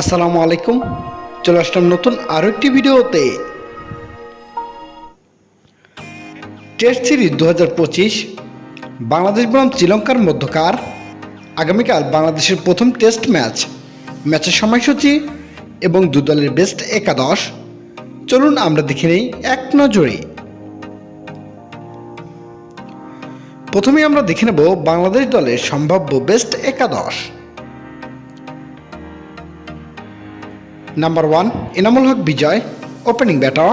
আসসালামু আলাইকুম। চলে আসলাম নতুন আরও একটি ভিডিওতে। টেস্ট সিরিজ দু হাজার পঁচিশ, বাংলাদেশ বনাম শ্রীলঙ্কার মধ্যকার। আগামীকাল বাংলাদেশের প্রথম টেস্ট ম্যাচ। ম্যাচের সময়সূচি এবং দু দলের বেস্ট একাদশ। চলুন আমরা দেখে নেই এক নজরে। প্রথমে আমরা দেখে নেব বাংলাদেশ দলের সম্ভাব্য বেস্ট একাদশ। Number one Enamul Haque Bijoy opening batter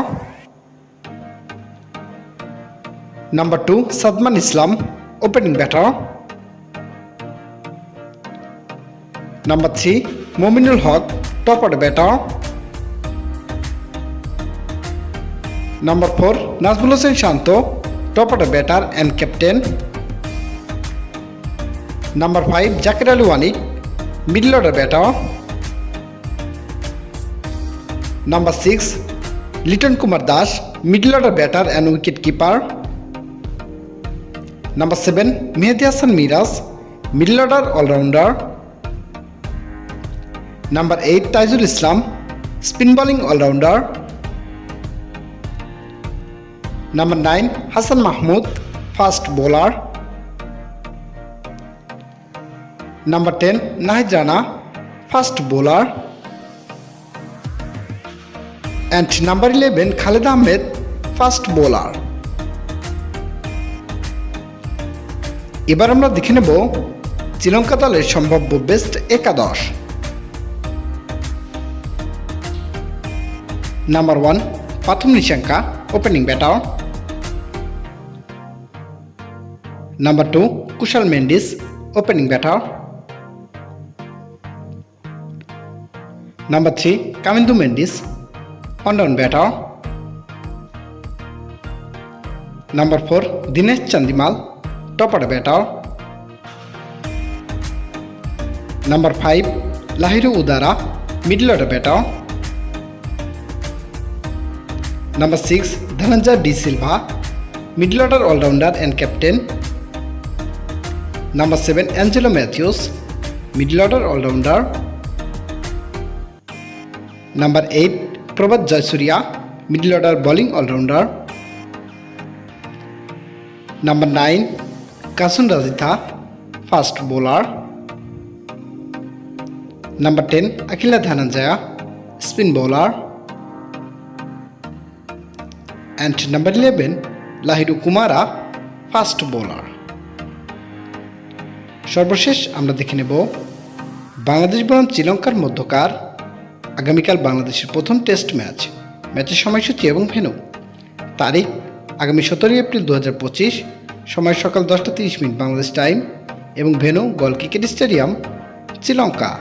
number two Sadman Islam opening batter number three Mominul Haque top order batter number four Najmul Hossain Shanto top order batter and captain number five Zakir Ali Anik middle order batter number six Liton Kumar Das middle order batter and wicket keeper number seven Mehedi Hasan Miraz middle order allrounder number eight Taijul Islam spin bowling allrounder number nine Hasan Mahmud fast bowler number ten Nahid Rana fast bowler and number eleven Khaled Ahmed fast bowler এবার আমরা দেখে নেব শ্রীলঙ্কা দলের সম্ভাব্য best একাদশ। Number one প্রথম Nissanka opening batter number two Kusal Mendis opening batter number three Kamindu Mendis on batter number four Dinesh Chandimal top order batter number five Lahiru Udara middle order batter number six Dhananjaya de Silva middle order allrounder and captain number seven Angelo Mathews middle order allrounder number eight Prabath Jayasuriya middle order bowling allrounder number nine Kasun Rajitha fast bowler number ten Akila Dananjaya spin bowler and number eleven Lahiru Kumara fast bowler সর্বশেষ আমরা দেখে নেব বাংলাদেশ বনাম শ্রীলঙ্কার মধ্যকার আগামীকাল বাংলাদেশের প্রথম টেস্ট ম্যাচ, ম্যাচের সময়সূচি এবং ভেনু তারিখ, আগামী সতেরোই এপ্রিল দু হাজার পঁচিশ, সময় সকাল দশটা তিরিশ মিনিট বাংলাদেশ টাইম এবং venue Galle cricket stadium, Sri Lanka.